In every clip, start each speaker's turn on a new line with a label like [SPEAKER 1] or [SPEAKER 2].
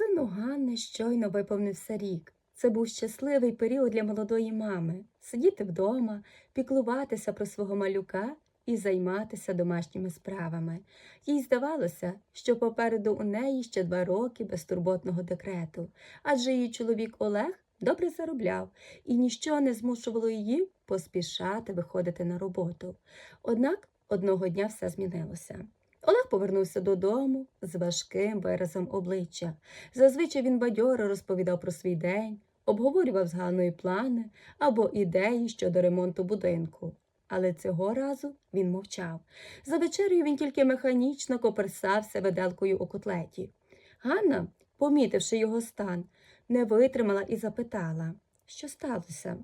[SPEAKER 1] Сину Ганни щойно виповнився рік. Це був щасливий період для молодої мами сидіти вдома, піклуватися про свого малюка і займатися домашніми справами. Їй здавалося, що попереду у неї ще два роки безтурботного декрету, адже її чоловік Олег добре заробляв, і ніщо не змушувало її поспішати виходити на роботу. Однак одного дня все змінилося. Олег повернувся додому з важким виразом обличчя. Зазвичай він бадьоро розповідав про свій день, обговорював з Ганною плани або ідеї щодо ремонту будинку. Але цього разу він мовчав. За вечерею він тільки механічно коперсався виделкою у котлеті. Ганна, помітивши його стан, не витримала і запитала, що сталося.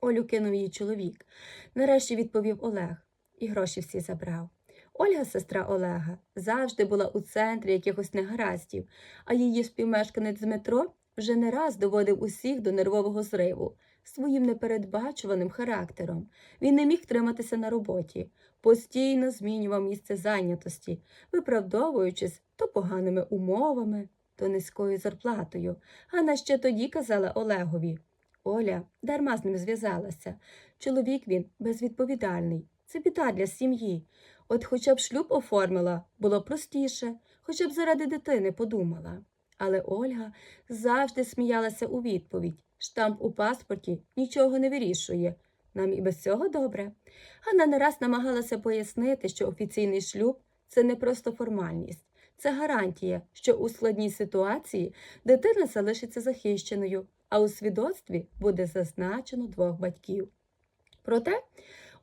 [SPEAKER 1] Олю кинув її чоловік. Нарешті відповів Олег, і гроші всі забрав. Ольга, сестра Олега, завжди була у центрі якихось негараздів, а її співмешканець Дмитро вже не раз доводив усіх до нервового зриву своїм непередбачуваним характером. Він не міг триматися на роботі, постійно змінював місце зайнятості, виправдовуючись то поганими умовами, то низькою зарплатою. Ганна ще тоді казала Олегові Оля дарма з ним зв'язалася. Чоловік він безвідповідальний. Це біда для сім'ї. От хоча б шлюб оформила, було простіше, хоча б заради дитини подумала. Але Ольга завжди сміялася у відповідь штамп у паспорті нічого не вирішує. Нам і без цього добре. Ганна не раз намагалася пояснити, що офіційний шлюб це не просто формальність, це гарантія, що у складній ситуації дитина залишиться захищеною, а у свідоцтві буде зазначено двох батьків. Проте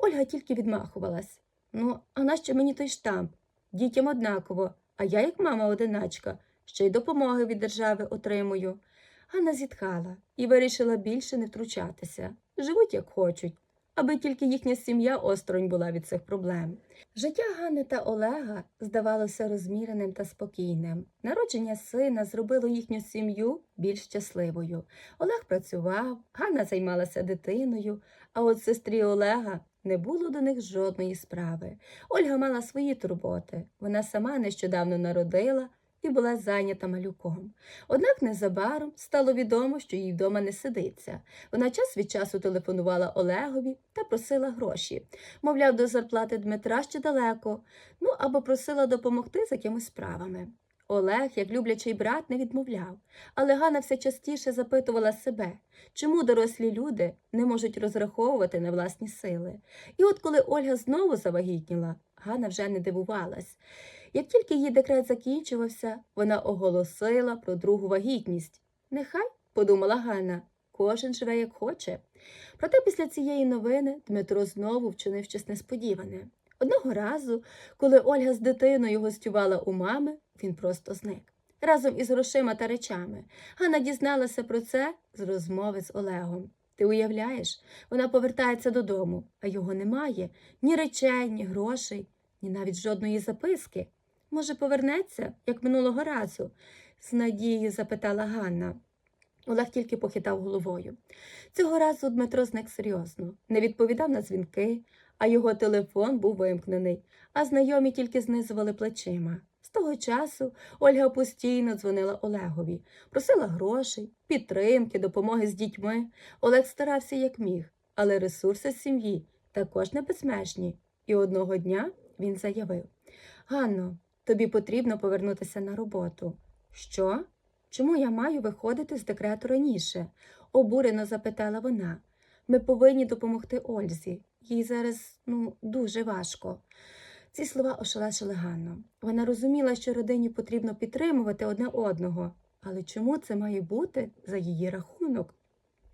[SPEAKER 1] Ольга тільки відмахувалась. Ну, а нащо мені той штамп? Дітям однаково, а я, як мама одиначка, ще й допомоги від держави отримую. Ганна зітхала і вирішила більше не втручатися. Живуть як хочуть, аби тільки їхня сім'я осторонь була від цих проблем. Життя Ганни та Олега здавалося розміреним та спокійним. Народження сина зробило їхню сім'ю більш щасливою. Олег працював, Ганна займалася дитиною, а от сестрі Олега не було до них жодної справи. Ольга мала свої турботи. Вона сама нещодавно народила і була зайнята малюком. Однак незабаром стало відомо, що їй вдома не сидиться. Вона час від часу телефонувала Олегові та просила гроші. Мовляв, до зарплати Дмитра ще далеко, ну або просила допомогти з якимись справами. Олег, як люблячий брат, не відмовляв, але Ганна все частіше запитувала себе, чому дорослі люди не можуть розраховувати на власні сили. І от коли Ольга знову завагітніла, Ганна вже не дивувалась. Як тільки її декрет закінчувався, вона оголосила про другу вагітність. Нехай, подумала Ганна, кожен живе як хоче. Проте після цієї новини Дмитро знову вчинив щось несподіване. Одного разу, коли Ольга з дитиною гостювала у мами, він просто зник. Разом із грошима та речами. Ганна дізналася про це з розмови з Олегом. Ти уявляєш, вона повертається додому, а його немає ні речей, ні грошей, ні навіть жодної записки. Може, повернеться, як минулого разу? з надією запитала Ганна. Олег тільки похитав головою. Цього разу Дмитро зник серйозно, не відповідав на дзвінки, а його телефон був вимкнений, а знайомі тільки знизували плечима. Того часу Ольга постійно дзвонила Олегові, просила грошей, підтримки, допомоги з дітьми. Олег старався як міг, але ресурси сім'ї також не безмежні. І одного дня він заявив Ганно, тобі потрібно повернутися на роботу. Що? Чому я маю виходити з декрету раніше? обурено запитала вона. Ми повинні допомогти Ользі. Їй зараз ну, дуже важко. Ці слова ошелешили Ганну. Вона розуміла, що родині потрібно підтримувати одне одного, але чому це має бути за її рахунок?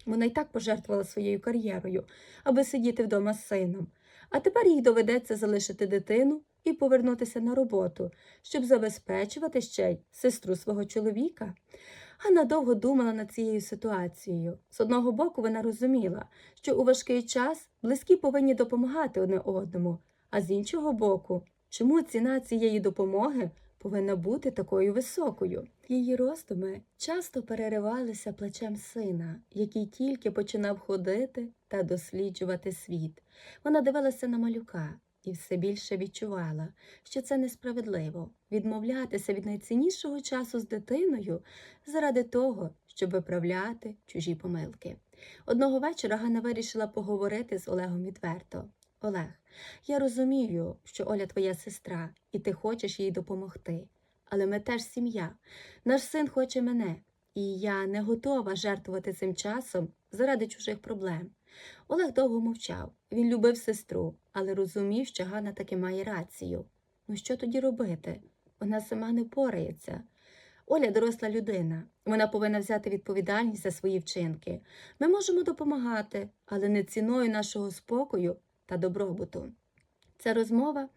[SPEAKER 1] Вона й так пожертвувала своєю кар'єрою, аби сидіти вдома з сином. А тепер їй доведеться залишити дитину і повернутися на роботу, щоб забезпечувати ще й сестру свого чоловіка. Ганна довго думала над цією ситуацією. З одного боку, вона розуміла, що у важкий час близькі повинні допомагати одне одному, а з іншого боку, чому ціна цієї допомоги повинна бути такою високою? Її роздуми часто переривалися плечем сина, який тільки починав ходити та досліджувати світ. Вона дивилася на малюка, і все більше відчувала, що це несправедливо відмовлятися від найціннішого часу з дитиною заради того, щоб виправляти чужі помилки. Одного вечора Ганна вирішила поговорити з Олегом відверто. Олег, я розумію, що Оля твоя сестра, і ти хочеш їй допомогти. Але ми теж сім'я. Наш син хоче мене, і я не готова жертвувати цим часом заради чужих проблем. Олег довго мовчав. Він любив сестру, але розумів, що Ганна таки має рацію. Ну що тоді робити? Вона сама не впорається. Оля доросла людина. Вона повинна взяти відповідальність за свої вчинки. Ми можемо допомагати, але не ціною нашого спокою та добробуту. Ця розмова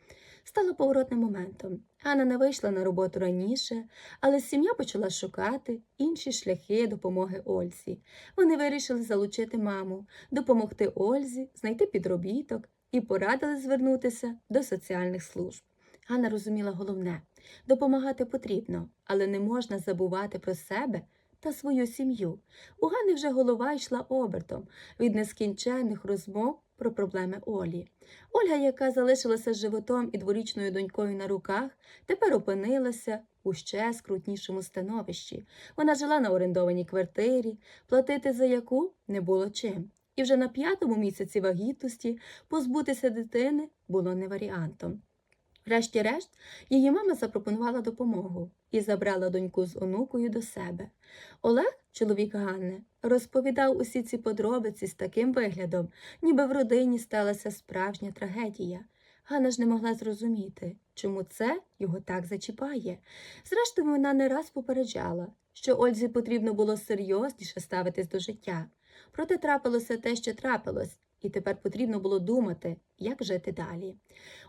[SPEAKER 1] стала поворотним моментом. Ганна не вийшла на роботу раніше, але сім'я почала шукати інші шляхи допомоги Ользі. Вони вирішили залучити маму, допомогти Ользі, знайти підробіток і порадили звернутися до соціальних служб. Ганна розуміла головне допомагати потрібно, але не можна забувати про себе та свою сім'ю. У Ганни вже голова йшла обертом від нескінченних розмов про проблеми Олі. Ольга, яка залишилася з животом і дворічною донькою на руках, тепер опинилася у ще скрутнішому становищі. Вона жила на орендованій квартирі, платити за яку не було чим. І вже на п'ятому місяці вагітності позбутися дитини було не варіантом. Врешті-решт, її мама запропонувала допомогу і забрала доньку з онукою до себе. Олег, чоловік Ганни, розповідав усі ці подробиці з таким виглядом, ніби в родині сталася справжня трагедія. Ганна ж не могла зрозуміти, чому це його так зачіпає. Зрештою, вона не раз попереджала, що Ользі потрібно було серйозніше ставитись до життя. Проте трапилося те, що трапилось, і тепер потрібно було думати, як жити далі.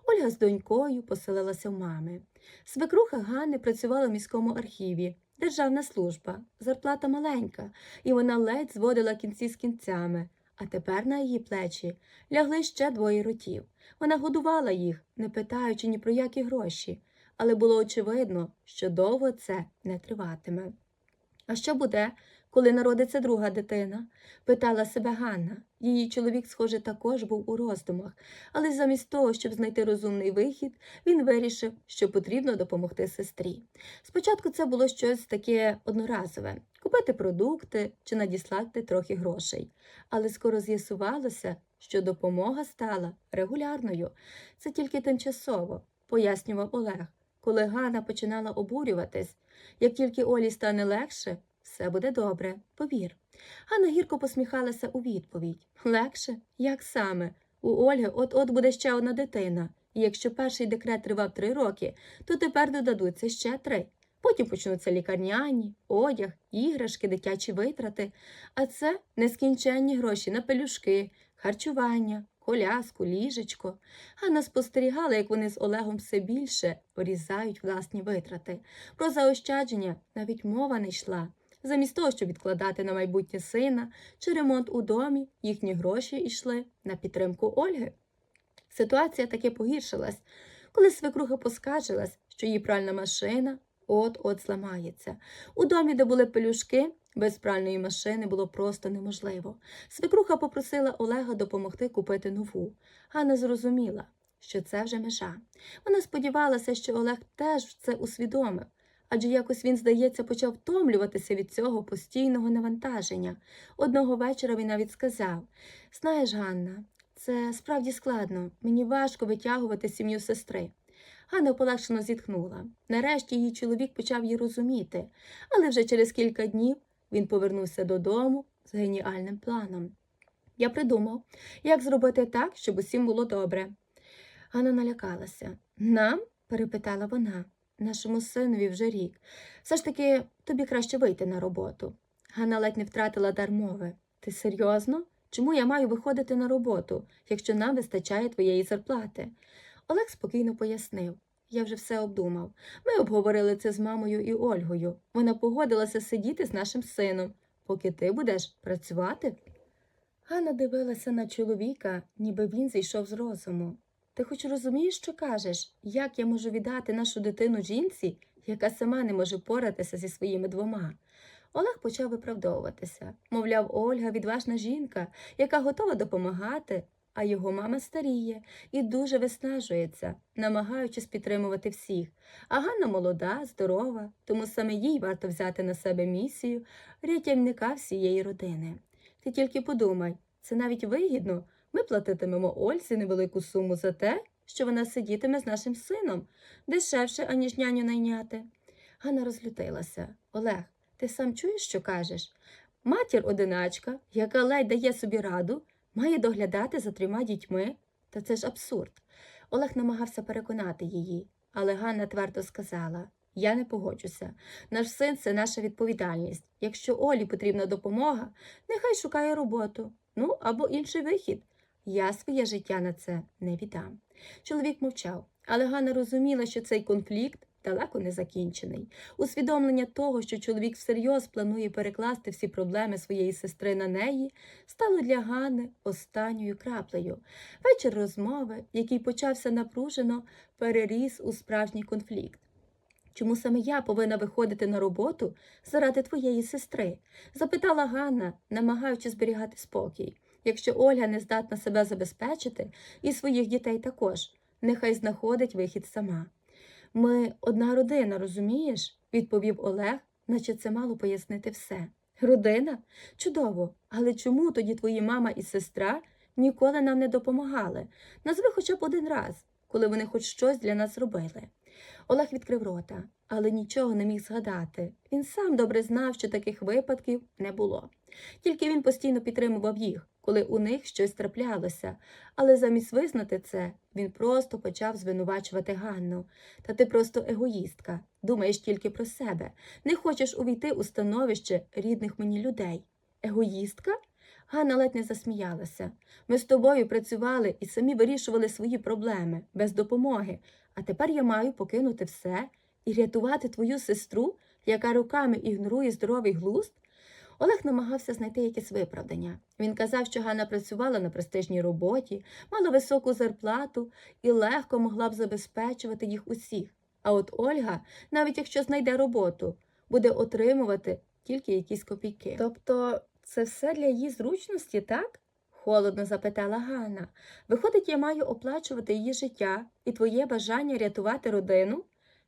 [SPEAKER 1] Ольга з донькою поселилася в мами. Свекруха Ганни працювала в міському архіві, державна служба, зарплата маленька, і вона ледь зводила кінці з кінцями. А тепер на її плечі лягли ще двоє ротів. Вона годувала їх, не питаючи ні про які гроші, але було очевидно, що довго це не триватиме. А що буде, коли народиться друга дитина? питала себе Ганна. Її чоловік, схоже, також був у роздумах, але замість того, щоб знайти розумний вихід, він вирішив, що потрібно допомогти сестрі. Спочатку це було щось таке одноразове купити продукти чи надіслати трохи грошей. Але скоро з'ясувалося, що допомога стала регулярною. Це тільки тимчасово, пояснював Олег. Коли Ганна починала обурюватись, як тільки Олі стане легше, все буде добре, повір. Ганна гірко посміхалася у відповідь. Легше? Як саме? У Ольги от-от буде ще одна дитина, і якщо перший декрет тривав три роки, то тепер додадуться ще три. Потім почнуться лікарняні, одяг, іграшки, дитячі витрати, а це нескінченні гроші на пелюшки, харчування, коляску, ліжечко. Ганна спостерігала, як вони з Олегом все більше врізають власні витрати. Про заощадження навіть мова не йшла. Замість того, щоб відкладати на майбутнє сина чи ремонт у домі, їхні гроші йшли на підтримку Ольги. Ситуація таки погіршилась, коли свекруха поскаржилась, що її пральна машина от-от зламається. У домі, де були пелюшки, без пральної машини було просто неможливо. Свекруха попросила Олега допомогти купити нову. Ганна зрозуміла, що це вже межа. Вона сподівалася, що Олег теж це усвідомив, адже якось він, здається, почав втомлюватися від цього постійного навантаження. Одного вечора він навіть сказав Знаєш, Ганна, це справді складно, мені важко витягувати сім'ю сестри. Ганна полегшено зітхнула. Нарешті її чоловік почав її розуміти, але вже через кілька днів він повернувся додому з геніальним планом. Я придумав, як зробити так, щоб усім було добре. Ганна налякалася. Нам? перепитала вона. Нашому синові вже рік. Все ж таки тобі краще вийти на роботу. Ганна ледь не втратила дар мови. Ти серйозно? Чому я маю виходити на роботу, якщо нам вистачає твоєї зарплати? Олег спокійно пояснив. Я вже все обдумав. Ми обговорили це з мамою і Ольгою. Вона погодилася сидіти з нашим сином, поки ти будеш працювати. Ганна дивилася на чоловіка, ніби він зійшов з розуму. Ти хоч розумієш, що кажеш, як я можу віддати нашу дитину жінці, яка сама не може поратися зі своїми двома? Олег почав виправдовуватися. Мовляв, Ольга відважна жінка, яка готова допомагати, а його мама старіє і дуже виснажується, намагаючись підтримувати всіх. А Ганна молода, здорова, тому саме їй варто взяти на себе місію рятівника всієї родини. Ти тільки подумай, це навіть вигідно. Ми платитимемо Ользі невелику суму за те, що вона сидітиме з нашим сином, дешевше, аніж няню найняти. Ганна розлютилася. Олег, ти сам чуєш, що кажеш? Матір одиначка, яка ледь дає собі раду, має доглядати за трьома дітьми. Та це ж абсурд. Олег намагався переконати її, але Ганна твердо сказала: Я не погоджуся. Наш син це наша відповідальність. Якщо Олі потрібна допомога, нехай шукає роботу. Ну або інший вихід. Я своє життя на це не віддам. Чоловік мовчав, але Ганна розуміла, що цей конфлікт далеко не закінчений. Усвідомлення того, що чоловік всерйоз планує перекласти всі проблеми своєї сестри на неї, стало для Ганни останньою краплею. Вечір розмови, який почався напружено, переріс у справжній конфлікт. Чому саме я повинна виходити на роботу заради твоєї сестри? запитала Ганна, намагаючись зберігати спокій. Якщо Ольга не здатна себе забезпечити, і своїх дітей також, нехай знаходить вихід сама. Ми одна родина, розумієш? відповів Олег, наче це мало пояснити все. Родина? Чудово. Але чому тоді твої мама і сестра ніколи нам не допомагали? Назви хоча б один раз, коли вони хоч щось для нас робили. Олег відкрив рота, але нічого не міг згадати. Він сам добре знав, що таких випадків не було. Тільки він постійно підтримував їх, коли у них щось траплялося, але замість визнати це, він просто почав звинувачувати Ганну. Та ти просто егоїстка, думаєш тільки про себе, не хочеш увійти у становище рідних мені людей. Егоїстка? Ганна ледь не засміялася. Ми з тобою працювали і самі вирішували свої проблеми без допомоги, а тепер я маю покинути все і рятувати твою сестру, яка руками ігнорує здоровий глузд? Олег намагався знайти якесь виправдання. Він казав, що Ганна працювала на престижній роботі, мала високу зарплату і легко могла б забезпечувати їх усіх. А от Ольга, навіть якщо знайде роботу, буде отримувати тільки якісь копійки. Тобто це все для її зручності, так? холодно запитала Ганна. Виходить, я маю оплачувати її життя і твоє бажання рятувати родину?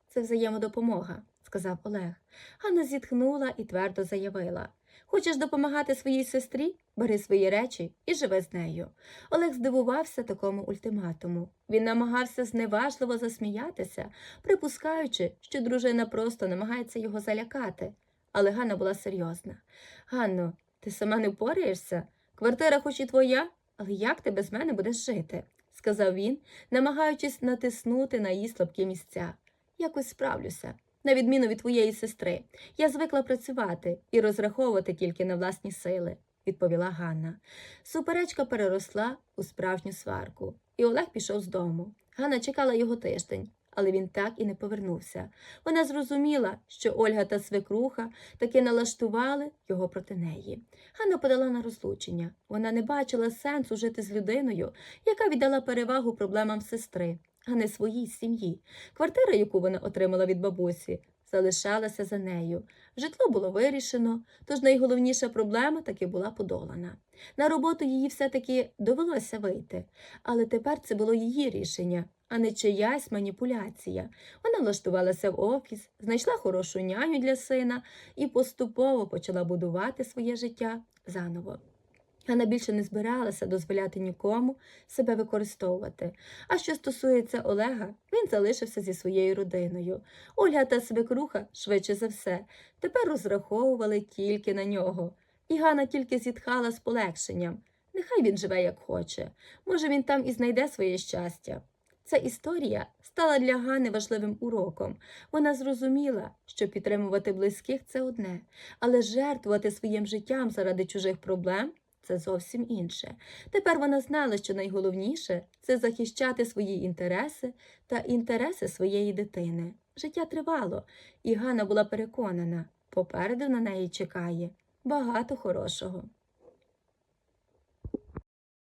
[SPEAKER 1] Це взаємодопомога, сказав Олег. Ганна зітхнула і твердо заявила. Хочеш допомагати своїй сестрі? Бери свої речі і живи з нею. Олег здивувався такому ультиматуму. Він намагався зневажливо засміятися, припускаючи, що дружина просто намагається його залякати. Але Ганна була серйозна. Ганно, ти сама не впораєшся? Квартира хоч і твоя, але як ти без мене будеш жити? сказав він, намагаючись натиснути на її слабкі місця. Якось справлюся. На відміну від твоєї сестри, я звикла працювати і розраховувати тільки на власні сили, відповіла Ганна. Суперечка переросла у справжню сварку, і Олег пішов з дому. Ганна чекала його тиждень, але він так і не повернувся. Вона зрозуміла, що Ольга та свекруха таки налаштували його проти неї. Ганна подала на розлучення. Вона не бачила сенсу жити з людиною, яка віддала перевагу проблемам сестри, а не своїй сім'ї. Квартира, яку вона отримала від бабусі, залишалася за нею. Житло було вирішено, тож найголовніша проблема таки була подолана. На роботу їй все-таки довелося вийти, але тепер це було її рішення, а не чиясь маніпуляція. Вона влаштувалася в офіс, знайшла хорошу няню для сина і поступово почала будувати своє життя заново. Вона більше не збиралася дозволяти нікому себе використовувати. А що стосується Олега, він залишився зі своєю родиною. Ольга та свекруха, швидше за все, тепер розраховували тільки на нього. І Ганна тільки зітхала з полегшенням. Нехай він живе як хоче. Може, він там і знайде своє щастя. Ця історія стала для Гани важливим уроком. Вона зрозуміла, що підтримувати близьких це одне, але жертвувати своїм життям заради чужих проблем це зовсім інше. Тепер вона знала, що найголовніше це захищати свої інтереси та інтереси своєї дитини. Життя тривало, і Ганна була переконана, попереду на неї чекає багато хорошого.